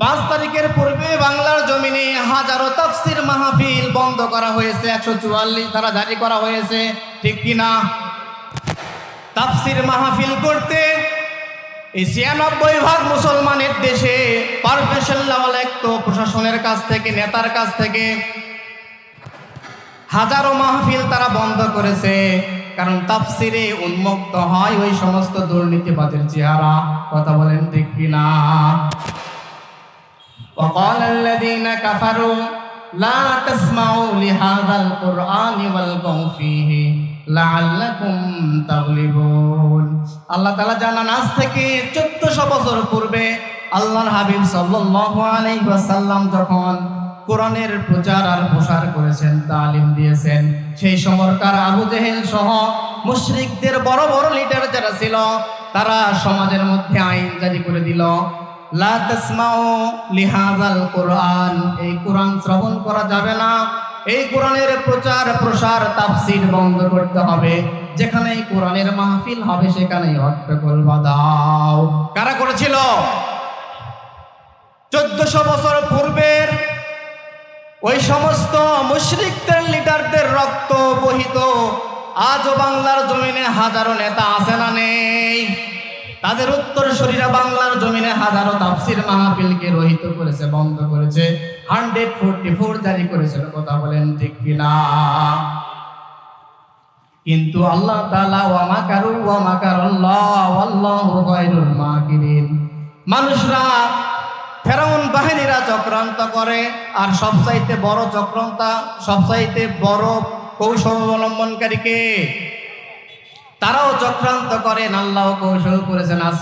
পাঁচ তারিখের পূর্বে বাংলার জমিনে হাজারো তাফসির মাহফিল বন্ধ করা হয়েছে, একশো চুয়াল্লিশ ধারা জারি করা হয়েছে, ঠিক কিনা তাফসির মাহফিল করতে এই ছিয়ানব্বই ভাগ মুসলমানের দেশে পারভেশন লাওয়ালেক্ত প্রশাসনের কাছ থেকে, নেতার কাছ থেকে। হাজারো মাহফিল তারা বন্ধ করেছে, কারণ তাফসিরে উন্মুক্ত হয় ওই সমস্ত দুর্নীতিবাদের চেহারা, কথা বলেন ঠিক কিনা وقال الذين كفروا لا تسمعوا لهذا القرآن والغوا فيه لعلكم تغلبون আল্লাহ তাআলা জানান আজ থেকে 1400 বছর পূর্বে আল্লাহর হাবিব সাল্লাল্লাহু আলাইহি ওয়াসাল্লাম যখন কোরআনের প্রচার আর প্রসার করেছেন তালিম দিয়েছেন সেই সময়কার আবু জেহেল সহ মুশরিকদের বড় বড় লিডার যারা ছিল তারা সমাজের মধ্যে আইন জারি করে দিল লা তাসমাউ লিহাযাল কোরআন। এই কোরআন শ্রবণ করা যাবে না। এই কোরআনের প্রচার, প্রসার, তাফসীর বন্ধ করতে হবে। যেখানে এই কোরআনের মাহফিল হবে, সেখানেই হট্টগোল বাঁধাও। কারা করেছিল? চোদ্দশো বছর পূর্বের ওই সমস্ত মুশরিকদের, লিডারদের রক্ত বহিত। আজও বাংলার জমিনে হাজারো নেতা আছে না নেই? তাদের উত্তর শরীরা বাংলার জমিনে হাজারো তাফসির মাহফিলকে রহিত করেছে, বন্ধ করেছে। হান্ড্রেড ফোরটি ফোর জারি করেছিল কথা বলেন ঠিক কিনা? কিন্তু আল্লাহ তাআলা ওয়া মাকারু ওয়া মাকারাল্লাহ আল্লাহু মাকিরিন। মানুষরা ফেরাউন বাহিনীরা চক্রান্ত করে, আর সবচাইতে বড় চক্রান্তা, সবচাইতে বড় কৌশল অবলম্বনকারীকে তারাও চক্রান্ত করেন, আল্লাহ কৌশল করেছেন। আর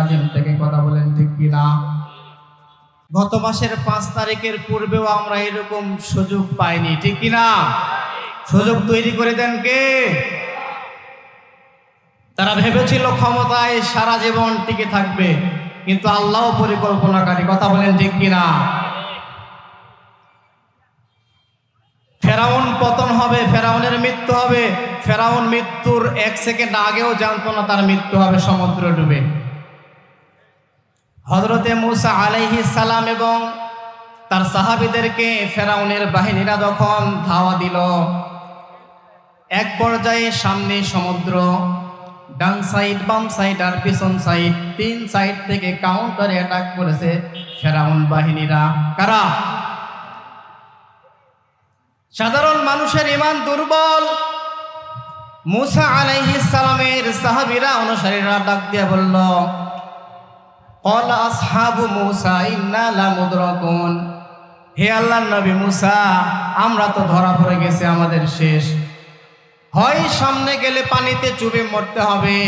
আজিম থেকে কথা বলেন, ঠিক কিনা গত মাসের পাঁচ তারিখের পূর্বেও আমরা এরকম সুযোগ পাইনি, ঠিক কিনা সুযোগ তৈরি করে দেন কে? তারা ভেবেছিল ক্ষমতায় সারা জীবন টিকে থাকবে, কিন্তু আল্লাহ পরিকল্পনাকারী, কথা বলেন ঠিক কিনা ফেরাউন পতন হবে, ফেরাউনের মৃত্যু হবে। ফেরাউন মৃত্যুর এক সেকেন্ড আগেও জানতো না তার মৃত্যু হবে সমুদ্র ডুবে। হজরতে মুসা আলাইহি সালাম এবং তার সাহাবিদেরকে ফেরাউনের বাহিনীরা যখন ধাওয়া দিল। এক পর্যায়ে সামনে সমুদ্র, ডান সাইড, বাম সাইড আর পিছন সাইড, তিন সাইড থেকে কাউন্টারে অ্যাটাক করেছে ফেরাউন বাহিনীরা। কারা? সাধারণ মানুষের ইমান দুর্বল। মুসা আলাইহিস সালামের সাহাবীরা, অনুসারীরা ডাক দিয়ে বলল, কল আসহাবু মুসা, ইন্না লামুদরাকুন হে আল্লাহর নবী মুসা, আমরা তো ধরা পড়ে গেছে আমাদের শেষ। হয় সামনে গেলে পানিতে চুবে মরতে হবে,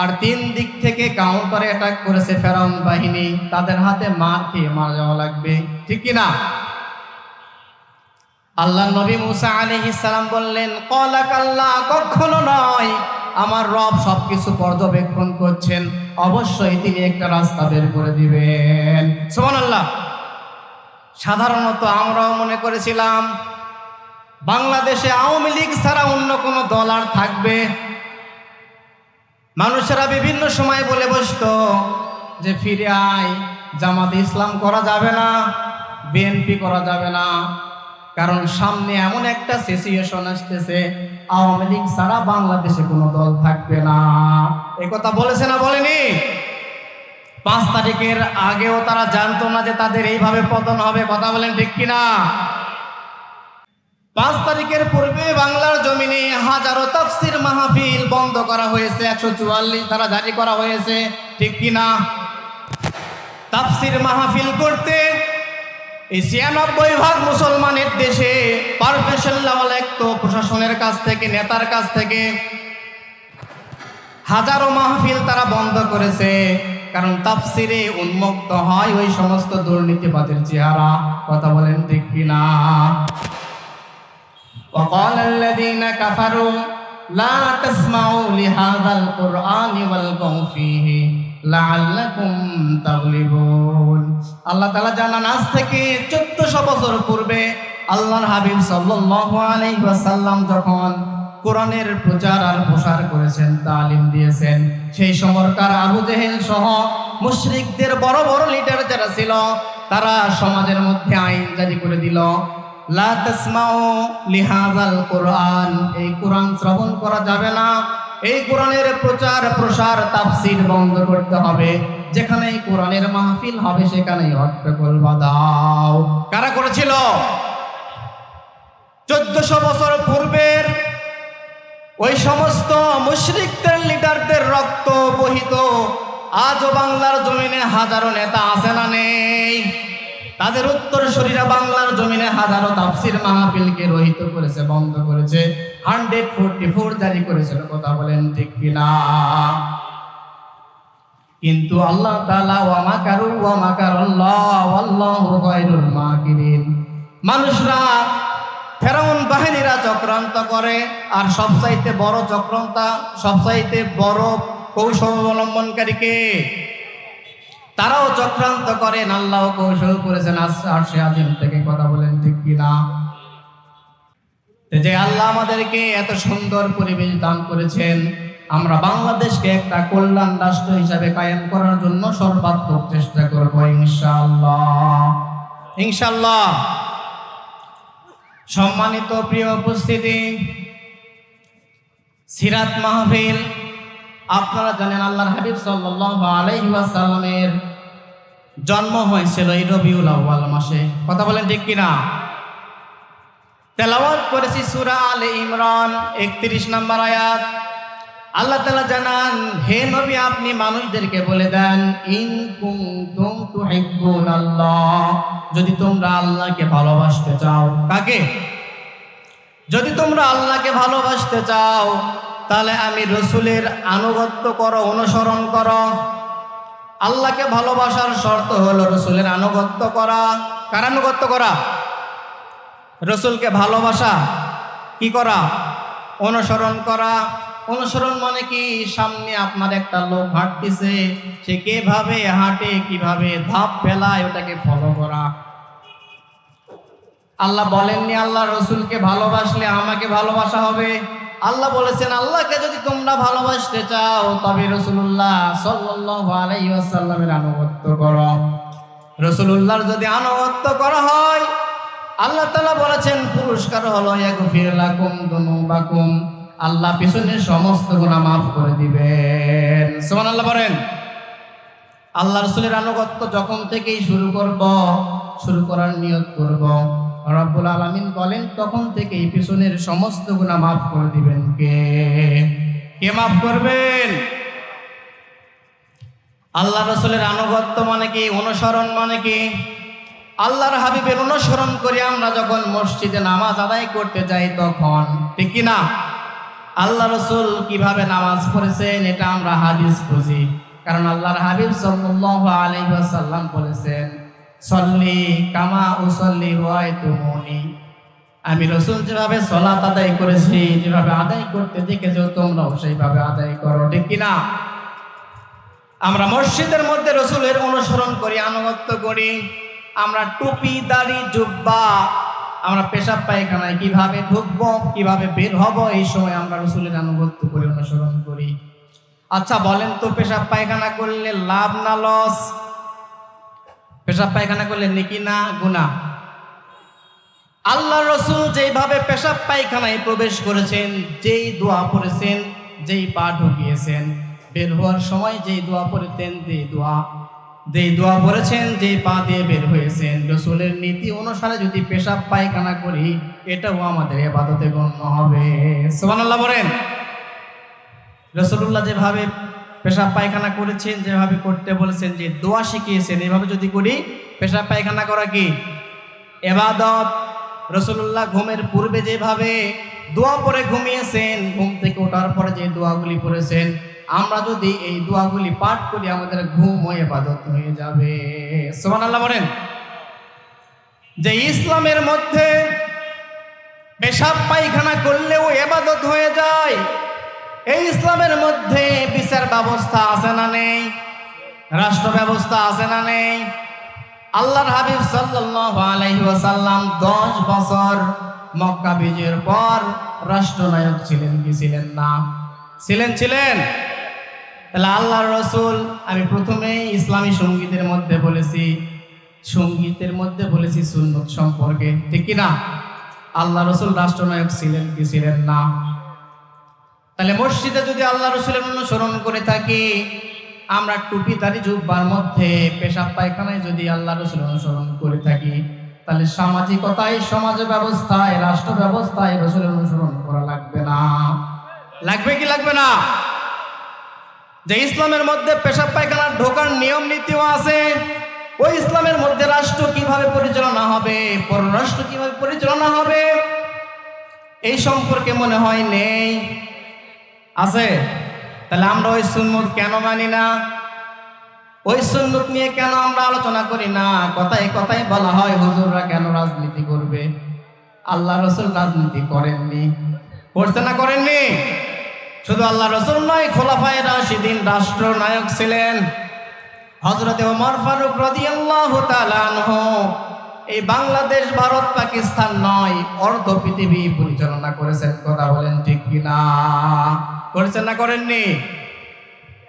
আর তিন দিক থেকে কাউন্টারে অ্যাটাক করেছে ফেরাউন বাহিনী। তাদের হাতে মার খেয়ে মারা যাওয়া লাগবে, ঠিক কি না? আল্লাহ নবী মুসা আলাইহিস সালাম বললেন, কলা কাল্লা, কখনো নয়। আমার রব সবকিছু পর্যবেক্ষণ করছেন। অবশ্যই তিনি একটা রাস্তা বের করে দিবেন। সোমান আল্লাহ সাধারণত আমরাও মনে করেছিলাম, বাংলাদেশে আওয়ামী লীগ ছাড়া অন্য কোনো দল আর থাকবে। মানুষেরা বিভিন্ন সময় বলে বসতো যে, ফিরে আয়, জামাত ইসলাম করা যাবে না, বিএনপি করা যাবে না। কারণ সামনে এমন একটা সিচুয়েশন আসতেছে, আওয়ামী লীগ ছাড়া বাংলাদেশে কোনো দল থাকবে না। এই কথা বলেছে না বলেনি? পাঁচ তারিখের আগেও তারা জানতো না যে তাদের এইভাবে পতন হবে, কথা বলেন ঠিক কিনা? পাঁচ তারিখের পূর্বে বাংলার জমিনে হাজারো তাফসির মাহফিল বন্ধ করা হয়েছে, একশো চুয়াল্লিশ ধারা জারি করা হয়েছে, ঠিক কিনা? তাফসির মাহফিল করতে এই ছিয়ানব্বই ভাগ মুসলমানের দেশে পারভেশন লাওয়ালেক্ত প্রশাসনের কাছ থেকে নেতার কাছ থেকে হাজারো মাহফিল তারা বন্ধ করেছে কারণ তাফসিরে উন্মুক্ত হয় ওই সমস্ত দুর্নীতিবাদের চেহারা কথা বলেন ঠিক কিনা وقال الذين كفروا لا تسمعوا لهذا القرآن والغوا فيه لعلكم تغلبون আল্লাহ তাআলা জানান, আজ থেকে 1400 বছর পূর্বে আল্লাহর হাবিব ওয়াসাল্লাম যখন কোরআনের প্রচার আর প্রসার করেছেন, তালিম দিয়েছেন, সেই সময়কার আবু জেহেল সহ মুশরিকদের বড় বড় লিডার যারা ছিল, তারা সমাজের মধ্যে আইন জারি করে দিল। লা লিহাযাল কোরআন, এই কোরআন শ্রবণ করা যাবে না। এই কোরআনের প্রচার, প্রসার, তাফসীর বন্ধ করতে হবে। যেখানে এই কোরআনের মাহফিল হবে সেখানে হট্টগোল বাদাও কারা করেছিল? চোদ্দশো বছর পূর্বের ওই সমস্ত মুশরিকদের, লিডারদের রক্ত বহিত। আজও বাংলার জমিনে হাজারো নেতা আছে না নেই? তাদের উত্তর শরীরা বাংলার জমিনে হাজারো তাফসির মাহফিলকে রহিত করেছে, বন্ধ করেছে। হান্ড্রেড ফোরটি ফোর জারি করেছিল কথা বলেন ঠিক কিনা? কিন্তু আল্লাহ তাআলা ওয়া মাকারু ওয়া মাকারাল্লাহ আল্লাহু খায়রুল মানুষরা ফেরাউন বাহিনীরা চক্রান্ত করে, আর সবচাইতে বড় চক্রান্তা, সবচাইতে বড় কৌশল অবলম্বনকারীকে তারাও চক্রান্ত করেন, আল্লাহ কৌশল করেছেন। আজিম থেকে কথা বলেন, ঠিক কিনা যে আল্লাহ আমাদেরকে এত সুন্দর পরিবেশ দান করেছেন, আমরা বাংলাদেশকে একটা কল্যাণ রাষ্ট্র হিসাবে কায়েম করার জন্য সর্বাত্মক চেষ্টা করব, ইনশাআল্লাহ। ইনশাআল্লাহ। সম্মানিত প্রিয় উপস্থিতি, সিরাত মাহফিল আপনারা জানেন আল্লাহর হাবিব সাল্লাল্লাহু আলাইহি ওয়াসাল্লামের জন্ম হয়েছিল এই রবিউল আউয়াল মাসে। কথা বলেন ঠিক কিনা? তেলাওয়াত করেছি সূরা আলে ইমরান 31 নম্বর আয়াত। আল্লাহ তাআলা জানান, হে নবী, আপনি মানুষদেরকে বলে দেন, ইন কুনতুম তুহিব্বুনাল্লাহ, যদি তোমরা আল্লাহকে ভালোবাসতে চাও। কাকে? যদি তোমরা আল্লাহকে ভালোবাসতে চাও তাহলে আমি রসুলের আনুগত্য করো, অনুসরণ করো। আল্লাহকে ভালোবাসার শর্ত হলো রসুলের আনুগত্য করা। কার আনুগত্য করা? রসুলকে ভালোবাসা, কি করা? অনুসরণ করা। অনুসরণ মানে কি? সামনে আপনার একটা লোক হাঁটতেছে, সে কীভাবে হাঁটে, কীভাবে ধাপ ফেলায়, ওটাকে ফলো করা। আল্লাহ বলেননি, আল্লাহ রসুলকে ভালোবাসলে আমাকে ভালোবাসা হবে? আল্লাহ বলেছেন, আল্লাহকে যদি তোমরা ভালোবাসতে চাও, তবে রসুল্লাহ সাল্লাল্লাহু আলাইহি ওয়াসাল্লামের আনুগত্য করো। রসুলুল্লাহর যদি আনুগত্য করা হয়, আল্লাহ তালা বলেছেন, পুরস্কার হলো ইয়াগফির লাকুম দুনুবাকুম। আল্লাহ পিছনে সমস্ত গুনাহ মাফ করে দিবেন। আল্লাহ বলেন, আল্লাহ রসুলের আনুগত্য যখন থেকেই শুরু করব, শুরু করার নিয়ত করব। রব্বুল আলামিন বলেন, তখন থেকেই পিছনের সমস্ত গুনাহ মাফ করে দিবেন। কে? কে মাফ করবেন? আল্লাহ রসুলের আনুগত্য মানে কি? অনুসরণ মানে কি? আল্লাহর হাবিবের অনুসরণ করে আমরা যখন মসজিদে নামাজ আদায় করতে যাই তখন, ঠিক না আল্লাহ রসুল কীভাবে নামাজ পড়েছেন এটা আমরা হাদিস বুঝি। কারণ আল্লাহর হাবিব সাল্লাল্লাহু আলাইহি ওয়াসাল্লাম বলেছেন সল্লি কামা উসল্লি রায়তুমুনি আমি রসুল যেভাবে সলাত আদায় করেছি, যেভাবে আদায় করতে দেখেছ, তোমরাও সেইভাবে আদায় করো, ঠিক কিনা আমরা মসজিদের মধ্যে রসুলের অনুসরণ করি, আনুগত্য করি। আমরা টুপি, দাড়ি, জুব্বা, আমরা পেশাব পায়খানায় কীভাবে ঢুকবো, কীভাবে বের হব, এই সময় আমরা রসুলের আনুগত্য করি অনুসরণ করি। আচ্ছা বলেন তো, পেশাব পায়খানা করলে লাভ না লস পেশাব পায়খানা করলে নেকি না গুণা আল্লাহ রসুল যেইভাবে পেশাব পায়খানায় প্রবেশ করেছেন, যেই দোয়া পড়েছেন, যেই পা ঢুকিয়েছেন, বের হওয়ার সময় যেই দোয়া পড়তেন, যেই দোয়া যেই দোয়া পড়েছেন, যেই পা দিয়ে বের হয়েছেন। রসুলের নীতি অনুসারে যদি পেশাব পায়খানা করি, এটাও আমাদের এবাদতে গণ্য হবে। সোমান আল্লাহ বলেন। রসুল্লাহ যেভাবে পেশাব পায়খানা করেছেন, যেভাবে করতে বলেছেন যে দোয়া শিখিয়েছেন, এভাবে যদি করি, পেশাব পায়খানা করা কি? এবাদত। রসুল্লাহ ঘুমের পূর্বে যেভাবে দোয়া পরে ঘুমিয়েছেন, ঘুম থেকে ওঠার পরে যে দোয়াগুলি পড়েছেন, আমরা যদি এই দোয়াগুলি পাঠ করি, আমাদের ঘুম ও এবাদত হয়ে যাবে। সোমান আল্লাহ বলেন। যে ইসলামের মধ্যে পেশাব পায়খানা করলেও এবাদত হয়ে যায় এই ইসলামের মধ্যে বিচার ব্যবস্থা আছে না নেই? রাষ্ট্র ব্যবস্থা আছে না নেই? আল্লাহর হাবিব সাল্লাল্লাহু আলাইহি ওয়াসাল্লাম 10 বছর মক্কা বিজয়ের পর রাষ্ট্রনায়ক ছিলেন কি ছিলেন না? ছিলেন ছিলেন? তাহলে আল্লাহ রসুল, আমি প্রথমেই ইসলামী সঙ্গীতের মধ্যে বলেছি, সঙ্গীতের মধ্যে বলেছি সুন্নত সম্পর্কে, ঠিক কি না আল্লাহ রসুল রাষ্ট্রনায়ক ছিলেন কি ছিলেন না? তাহলে মসজিদে যদি আল্লাহ রসুলের অনুসরণ করে থাকি, আমরা টুপি, দাড়ি, জুব্বার মধ্যে পেশাব, পায়খানায় যদি আল্লাহ রসুল অনুসরণ করে থাকি, তাহলে সামাজিকতায়, সমাজ ব্যবস্থায়, রাষ্ট্র ব্যবস্থায় রসুলের অনুসরণ করা লাগবে না। লাগবে কি লাগবে না? যে ইসলামের মধ্যে পেশাব, পায়খানার ঢোকার নিয়ম, নীতিও আছে, ওই ইসলামের মধ্যে রাষ্ট্র কীভাবে পরিচালনা হবে, পররাষ্ট্র কীভাবে পরিচালনা হবে, এই সম্পর্কে মনে হয় নেই। আছে? তাহলে আমরা ওই সুন্নত কেন মানি না? ওই সুন্নত নিয়ে কেন আমরা আলোচনা করি না? কথায় কথায় বলা হয়, হুজুররা কেন রাজনীতি করবে? আল্লাহ রসুল রাজনীতি করেননি। করছে না করেননি? শুধু আল্লাহ রসুল নয়, খোলাফায় রাশিদিন রাষ্ট্রনায়ক ছিলেন। হজরতে ওমর ফারুক রাদিয়াল্লাহু তাআলা আনহু এই বাংলাদেশ, ভারত, পাকিস্তান নয়, অর্ধ পৃথিবী পরিচালনা করেছেন। কথা বলেন ঠিক কিনা? করেছেন না করেননি?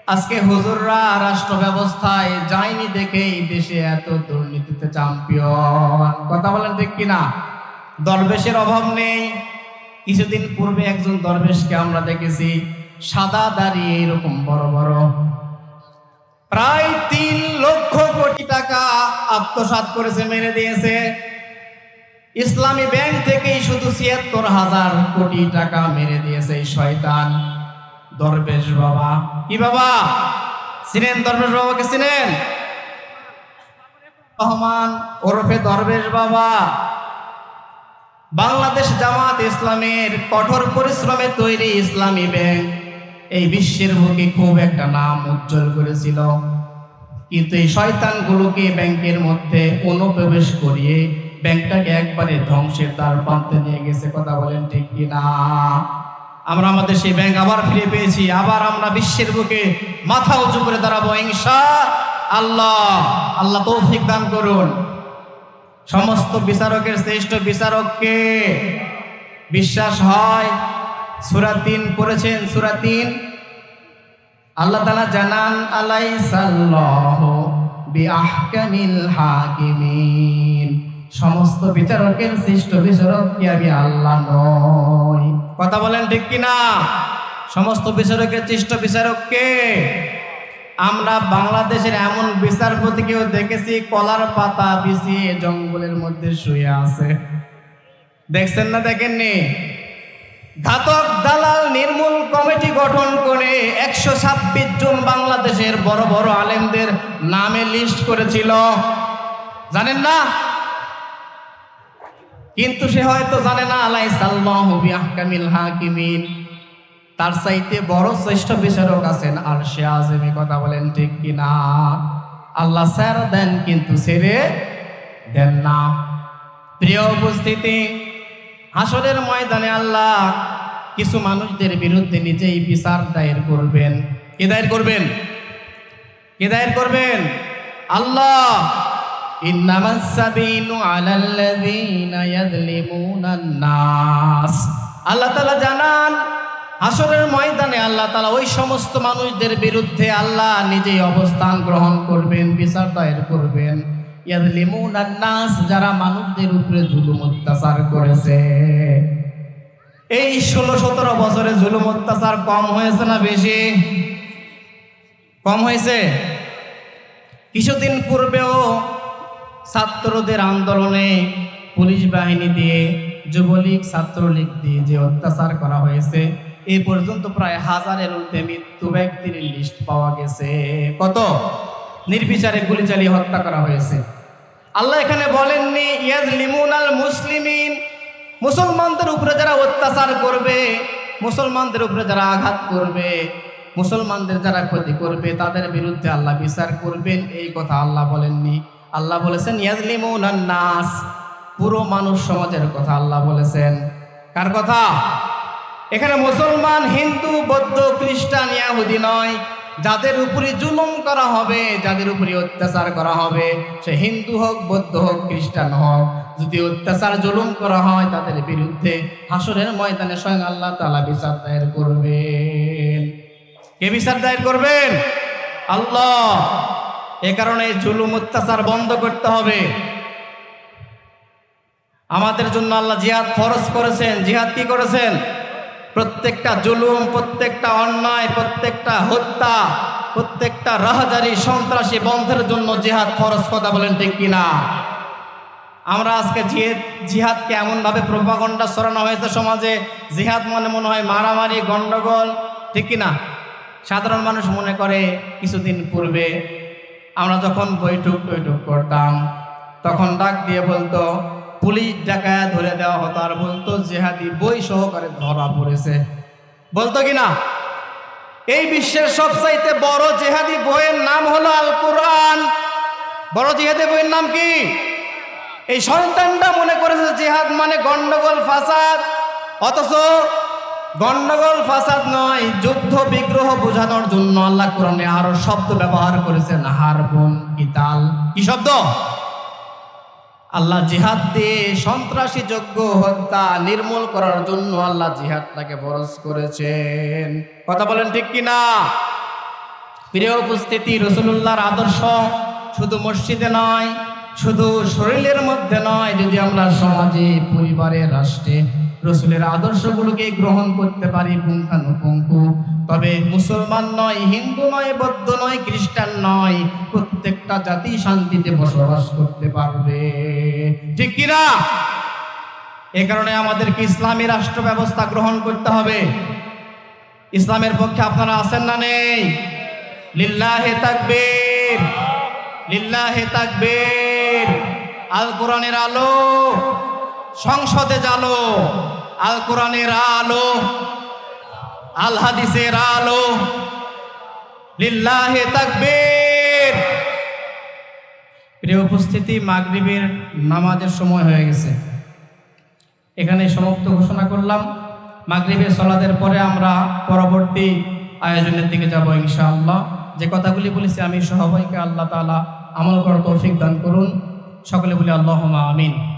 আজকে হুজুররা রাষ্ট্র ব্যবস্থায় যায়নি দেখে এই দেশে এত দুর্নীতিতে চ্যাম্পিয়ন কথা বলেন ঠিক কিনা? দরবেশের অভাব নেই। কিছুদিন পূর্বে একজন দরবেশকে আমরা দেখেছি, সাদা দাঁড়িয়ে এরকম বড় বড়। প্রায় আত্মসাৎ করেছে মেরে দিয়েছে ইসলামী ব্যাংক থেকেই শুধু ছিয়াত্তর হাজার কোটি টাকা মেরে দিয়েছে এই শয়তান। দরবেশ বাবা। কি বাবা? চিনেন দরবেশ বাবাকে, চিনেন? রহমান ওরফে দরবেশ বাবা। বাংলাদেশ জামাত ইসলামের কঠোর পরিশ্রমে তৈরি ইসলামী ব্যাংক এই বিশ্বের বুকে খুব একটা নাম উজ্জ্বল করেছিল। কিন্তু এই শয়তানগুলোকে ব্যাংকের মধ্যে অনুপ্রবেশ করিয়ে ব্যাংকটাকে একবারে ধ্বংসের দ্বার প্রান্তে নিয়ে গেছে, কথা বলেন ঠিক কিনা? আমরা আমাদের সেই ব্যাংক আবার ফিরে পেয়েছি, আবার আমরা বিশ্বের বুকে মাথা উঁচু করে দাঁড়াবো, ইনশা আল্লাহ আল্লাহ তৌফিক দান করুন। সমস্ত বিচারকের, শ্রেষ্ঠ বিচারককে বিশ্বাস হয়। সুরা তিন পড়েছেন, সুরা তিন আল্লাহ তালা জানান আলাই সাল্লাহ বিআহকামিল হাকিমিন। সমস্ত বিচারকের শ্রেষ্ঠ বিচারক কি আমি আল্লাহ নই? কথা বলেন ঠিক কিনা? সমস্ত বিচারকের শ্রেষ্ঠ বিচারককে আমরা বাংলাদেশের এমন বিচারপতিকেও দেখেছি, কলার পাতা বিছিয়ে জঙ্গলের মধ্যে শুয়ে আছে। দেখছেন না দেখেননি? ঘাতক দালাল নির্মূল কমিটি গঠন করে একশো ছাব্বিশ জন বাংলাদেশের বড় বড় আলেমদের নামে লিস্ট করেছিল। জানেন না? কিন্তু সে হয়তো জানে না আলাই সাল্লাহু বিআহকামিল হাকিমিন। তার চাইতে বড় শ্রেষ্ঠ বিচারক আছেন আর সে আজমি কথা বলেন ঠিক কিনা আল্লাহ স্যার দেন, কিন্তু ছেড়ে দেন না। প্রিয় উপস্থিতি হাসরের ময়দানে আল্লাহ কিছু মানুষদের বিরুদ্ধে নিজেই বিচার দায়ের করবেন। কে দায়ের করবেন? কে দায়ের করবেন? আল্লাহ। ইন্নামাস সাবিলু আলাল্লাযীনা ইয়াযলিমুনান নাস। আল্লাহ তাআলা জানান হাসরের ময়দানে আল্লাহ তাআলা ওই সমস্ত মানুষদের বিরুদ্ধে আল্লাহ নিজেই অবস্থান গ্রহণ করবেন, বিচার দায়ের করবেন। যারা মানুষদের উপরে জুলুম অত্যাচার করেছে। এই ষোলো সতেরো বছরে জুলুম অত্যাচার কম হয়েছে না বেশি? কম হয়েছে। কিছুদিন পূর্বেও ছাত্রদের আন্দোলনে পুলিশ বাহিনী দিয়ে, যুবলীগ ছাত্রলীগ দিয়ে যে অত্যাচার করা হয়েছে এই পর্যন্ত প্রায় হাজারের ঊর্ধ্বে মৃত্যু ব্যক্তির লিস্ট পাওয়া গেছে। কত? নির্বিচারে গুলি চালিয়ে হত্যা করা হয়েছে। আল্লাহ এখানে বলেননি ইয়াজ লিমুন আল মুসলিমিন। মুসলমানদের উপরে যারা অত্যাচার করবে, মুসলমানদের উপরে যারা আঘাত করবে, মুসলমানদের যারা ক্ষতি করবে, তাদের বিরুদ্ধে আল্লাহ বিচার করবেন, এই কথা আল্লাহ বলেননি। আল্লাহ বলেছেন ইয়াজলিমুন নাস। পুরো মানুষ সমাজের কথা আল্লাহ বলেছেন। কার কথা? এখানে মুসলমান, হিন্দু, বৌদ্ধ, খ্রিস্টান, ইয়াহুদি নয়। যাদের উপরে জুলুম করা হবে, যাদের উপরে অত্যাচার করা হবে, সে হিন্দু হোক, বৌদ্ধ হোক, খ্রিস্টান হোক, যদি অত্যাচার, জুলুম করা হয়, তাদের বিরুদ্ধে হাসরের ময়দানে স্বয়ং আল্লাহ তালা বিচার দায়ের করবেন। কে বিচার দায়ের করবেন? আল্লাহ। এ কারণে জুলুম, অত্যাচার বন্ধ করতে হবে। আমাদের জন্য আল্লাহ জিহাদ ফরজ করেছেন। জিহাদ কি করেছেন? প্রত্যেকটা জুলুম, প্রত্যেকটা অন্যায়, প্রত্যেকটা হত্যা, প্রত্যেকটা রাহাজারি সন্ত্রাসী বন্ধের জন্য জিহাদ ফরজ কথা বলেন ঠিক কিনা আমরা আজকে জিহাদ জিহাদকে এমনভাবে প্রভাগণ্ডা সরানো হয়েছে সমাজে, জিহাদ মানে মনে হয় মারামারি গণ্ডগোল ঠিক কিনা সাধারণ মানুষ মনে করে কিছুদিন পূর্বে আমরা যখন বৈঠক টৈঠক করতাম, তখন ডাক দিয়ে বলতো পুলিশ ডাকায় ধরে দেওয়া হতো আর বলতো, জেহাদি বই সহকারে ধরা পড়েছে। বলতো কি না? এই বিশ্বের সবচাইতে বড় জেহাদি বইয়ের নাম হলো আল কোরআন বড় জেহাদি বইয়ের নাম কি? এই সন্তানটা মনে করেছে জেহাদ মানে গন্ডগোল, ফাসাদ। অথচ গন্ডগোল, ফাসাদ নয়, যুদ্ধ, বিগ্রহ বোঝানোর জন্য আল্লাহ কোরআনে আরও শব্দ ব্যবহার করেছেন, হারবন ইতাল কি শব্দ? আল্লাহ জিহাদ দিয়ে সন্ত্রাসী যোগ্য হত্যা নির্মূল করার জন্য আল্লাহ জিহাদটাকে বরজ করেছেন। কথা বলেন ঠিক কি না প্রিয় উপস্থিতি রসুল্লাহর আদর্শ শুধু মসজিদে নয়, শুধু শরীরের মধ্যে নয়, যদি আমরা সমাজে পরিবারে রাষ্ট্রে রসুলের আদর্শগুলোকে গ্রহণ করতে পারি পুঙ্খানুপুঙ্খু। তবে মুসলমান নয়, হিন্দু নয়, বৌদ্ধ নয়, খ্রিস্টান নয়, প্রত্যেকটা জাতি শান্তিতে বসবাস করতে পারবে। ঠিক কিনা এ কারণে আমাদেরকে ইসলামী রাষ্ট্র ব্যবস্থা গ্রহণ করতে হবে। ইসলামের পক্ষে আপনারা আছেন না নেই? লিল্লাহে তাকবীর লিল্লাহে তাকবীর। আল কোরআনের আলো সংসদে জালো আল কোরআনের আলো আল হাদিসের আলো, লিল্লাহে তাকবীর। প্রিয় উপস্থিতি, মাগরিবের নামাজের সময় হয়ে গেছে। এখানে সমাপ্ত ঘোষণা করলাম। মাগরিবের সলাদের পরে আমরা পরবর্তী আয়োজনের দিকে যাব ইনশাআল্লাহ। যে কথাগুলি বলেছি আমি সবাইকে আল্লাহ তাআলা আমল করার তৌফিক দান করুন। সকলে বলি আল্লাহ আমিন।